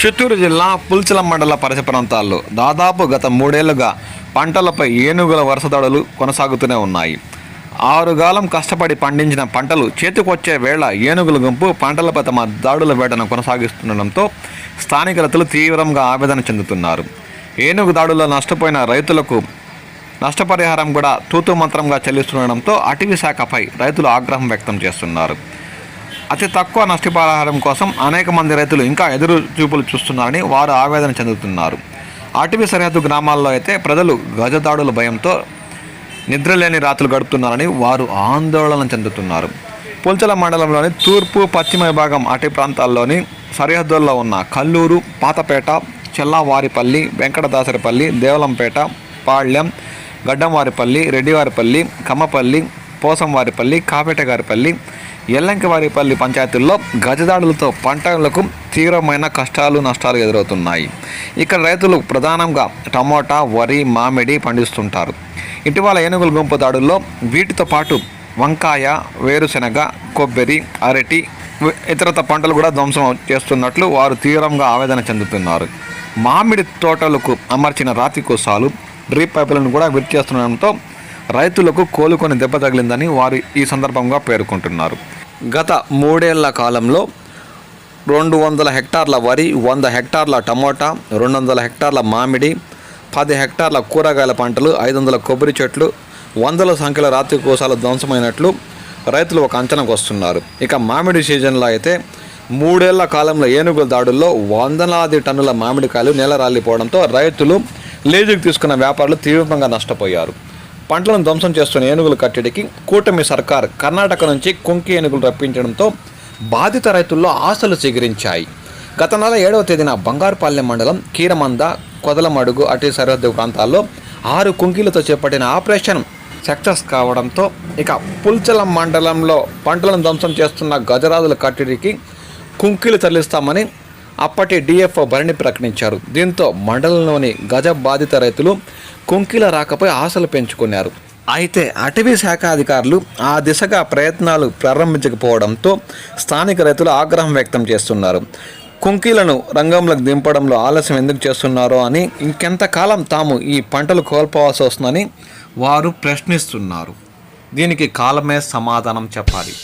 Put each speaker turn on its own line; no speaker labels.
చిత్తూరు జిల్లా పుల్చల మండల పరిసర ప్రాంతాల్లో దాదాపు గత మూడేళ్ళుగా పంటలపై ఏనుగుల వరుస దాడులు కొనసాగుతూనే ఉన్నాయి. ఆరుగాలం కష్టపడి పండించిన పంటలు చేతికొచ్చే వేళ ఏనుగుల గుంపు పంటలపై తమ దాడుల వేటను కొనసాగిస్తుండటంతో స్థానిక రైతులు తీవ్రంగా ఆవేదన చెందుతున్నారు. ఏనుగు దాడుల్లో నష్టపోయిన రైతులకు నష్టపరిహారం కూడా తూతు మంత్రంగా చెల్లిస్తుండడంతో అటవీ శాఖపై రైతులు ఆగ్రహం వ్యక్తం చేస్తున్నారు. అతి తక్కువ నష్టపరిహారం కోసం అనేక మంది రైతులు ఇంకా ఎదురు చూపులు చూస్తున్నారని వారు ఆవేదన చెందుతున్నారు. అటవీ సరిహద్దు గ్రామాల్లో అయితే ప్రజలు గజదాడుల భయంతో నిద్రలేని రాత్రులు గడుపుతున్నారని వారు ఆందోళన చెందుతున్నారు. పుల్చల మండలంలోని తూర్పు పశ్చిమ విభాగం అటవీ ప్రాంతాల్లోని సరిహద్దుల్లో ఉన్న కల్లూరు పాతపేట చెల్లావారిపల్లి వెంకటదాసరిపల్లి దేవలంపేట పాళ్యం గడ్డంవారిపల్లి రెడ్డివారిపల్లి కమ్మపల్లి పోసంవారిపల్లి కాపేటగారిపల్లి ఎల్లంకివారిపల్లి పంచాయతీల్లో గజదాడులతో పంటలకు తీవ్రమైన కష్టాలు నష్టాలు ఎదురవుతున్నాయి. ఇక్కడ రైతులు ప్రధానంగా టమోటా వరి మామిడి పండిస్తుంటారు. ఇటీవల ఏనుగుల గుంపు దాడుల్లో వీటితో పాటు వంకాయ వేరుశెనగ కొబ్బరి అరటి ఇతరత పంటలు కూడా ధ్వంసం చేస్తున్నట్లు వారు తీవ్రంగా ఆవేదన చెందుతున్నారు. మామిడి తోటలకు అమర్చిన రాతి కోసాలు డ్రీప్ పైపులను కూడా విరిచేస్తుండటంతో రైతులకు కోలుకొని దెబ్బ తగిలిందని వారు ఈ సందర్భంగా పేర్కొంటున్నారు. గత మూడేళ్ళ కాలంలో రెండు వందల హెక్టార్ల వరి వంద హెక్టార్ల టమోటా రెండు వందల హెక్టార్ల మామిడి పది హెక్టార్ల కూరగాయల పంటలు ఐదు వందల కొబ్బరి చెట్లు వందల సంఖ్యలో రాత్రి కోసాలు ధ్వంసమైనట్లు రైతులు ఒక అంచనాకు వస్తున్నారు. ఇక మామిడి సీజన్లో అయితే మూడేళ్ళ కాలంలో ఏనుగుల దాడుల్లో వందలాది టన్నుల మామిడికాయలు నేల రాలిపోవడంతో రైతులు లేజుకు తీసుకున్న వ్యాపారులు తీవ్రంగా నష్టపోయారు. పంటలను ధ్వంసం చేస్తున్న ఏనుగుల కట్టడికి కూటమి సర్కార్ కర్ణాటక నుంచి కుంకి ఏనుగులు రప్పించడంతో బాధిత రైతుల్లో ఆశలు చిగురించాయి. గత నెల ఏడవ తేదీన బంగారుపాలెం మండలం కీరమంద కొదలమడుగు అటు సరిహద్దు ప్రాంతాల్లో ఆరు కుంకీలతో చేపట్టిన ఆపరేషన్ సక్సెస్ కావడంతో ఇక పుల్చలం మండలంలో పంటలను ధ్వంసం చేస్తున్న గజరాజుల కట్టడికి కుంకీలు తరలిస్తామని అప్పటి డిఎఫ్ఓ భరణి ప్రకటించారు. దీంతో మండలంలోని గజ బాధిత రైతులు కుంకీల రాకపై ఆశలు పెంచుకున్నారు. అయితే అటవీ శాఖ అధికారులు ఆ దిశగా ప్రయత్నాలు ప్రారంభించకపోవడంతో స్థానిక రైతులు ఆగ్రహం వ్యక్తం చేస్తున్నారు. కుంకీలను రంగంలోకి దింపడంలో ఆలస్యం ఎందుకు చేస్తున్నారో అని ఇంకెంతకాలం తాము ఈ పంటలు కోల్పోవాల్సి వస్తుందని వారు ప్రశ్నిస్తున్నారు. దీనికి కాలమే సమాధానం చెప్పాలి.